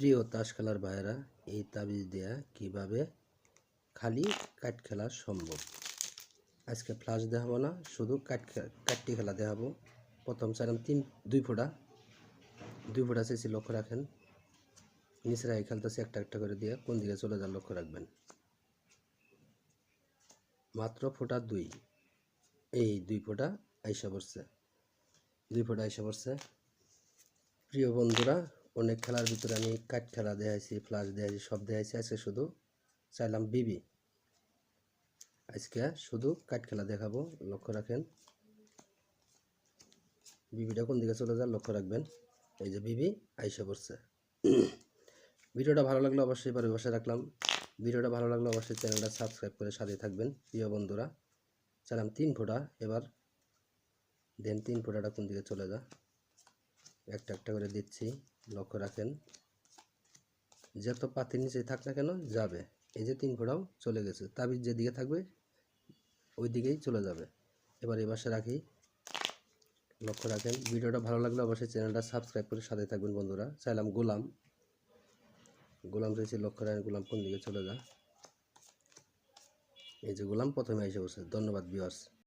প্রিয় তাস খেলার ভাইয়েরা, এই তাবিজ দেয়া কীভাবে খালি কাট খেলা সম্ভব? আজকে ফ্লাশ দেখাবো না, শুধু কাট কাটটি খেলা দেখাবো। প্রথম চাইলাম তিন, দুই ফোঁটা। দুই ফোঁটা চেয়েছি লক্ষ্য রাখেন। নিচেরা এই খেলতেছে, একটা একটা করে দিয়ে কোন দিকে চলে যান লক্ষ্য রাখবেন। মাত্র ফোঁটা দুই। এই দুই ফোঁটা আইসা পড়ছে। দুই ফোঁটা আইসা পড়ছে। প্রিয় বন্ধুরা অনেক খেলার ভিতরে আমি কাট খেলা দেখাইছি ফ্লাশ দেখাইছি, সব দেখাইছি। আজকে শুধু চাইলাম বিবি। আজকে শুধু কাট খেলা দেখাবো, লক্ষ্য রাখেন। বিবিটা কোন দিকে চলে যান লক্ষ্য রাখবেন। এই যে বিবি আইসা পড়ছে। ভিডিওটা ভালো লাগলে অবশ্যই পরে বসে রাখলাম। ভিডিওটা ভালো লাগলে অবশ্যই চ্যানেলটা সাবস্ক্রাইব করে সাথে থাকবেন, প্রিয় বন্ধুরা। চাইলাম তিন ফোঁটা, এবার দেন তিন ফোঁটাটা কোন দিকে চলে যা একটা একটা করে দিচ্ছি। লক্ষ্য রাখেন, যত পাতির নিচে থাক না কেন যাবে। এই যে তিন ফোঁটাও চলে গেছে, তাবিজ যেদিকে থাকবে ওই দিকেই চলে যাবে। এবার এই পাশে রাখি, লক্ষ্য রাখেন, ভিডিওটা ভালো লাগলে অবশ্যই চ্যানেলটা সাবস্ক্রাইব করে সাথে থাকবেন বন্ধুরা। চাইলাম গোলাম গোলাম রয়েছে লক্ষ্য রাখেন, গোলাম কোন দিকে চলে যা। এই যে গোলাম, প্রথমে এসে বসে। ধন্যবাদ ভিউয়ার্স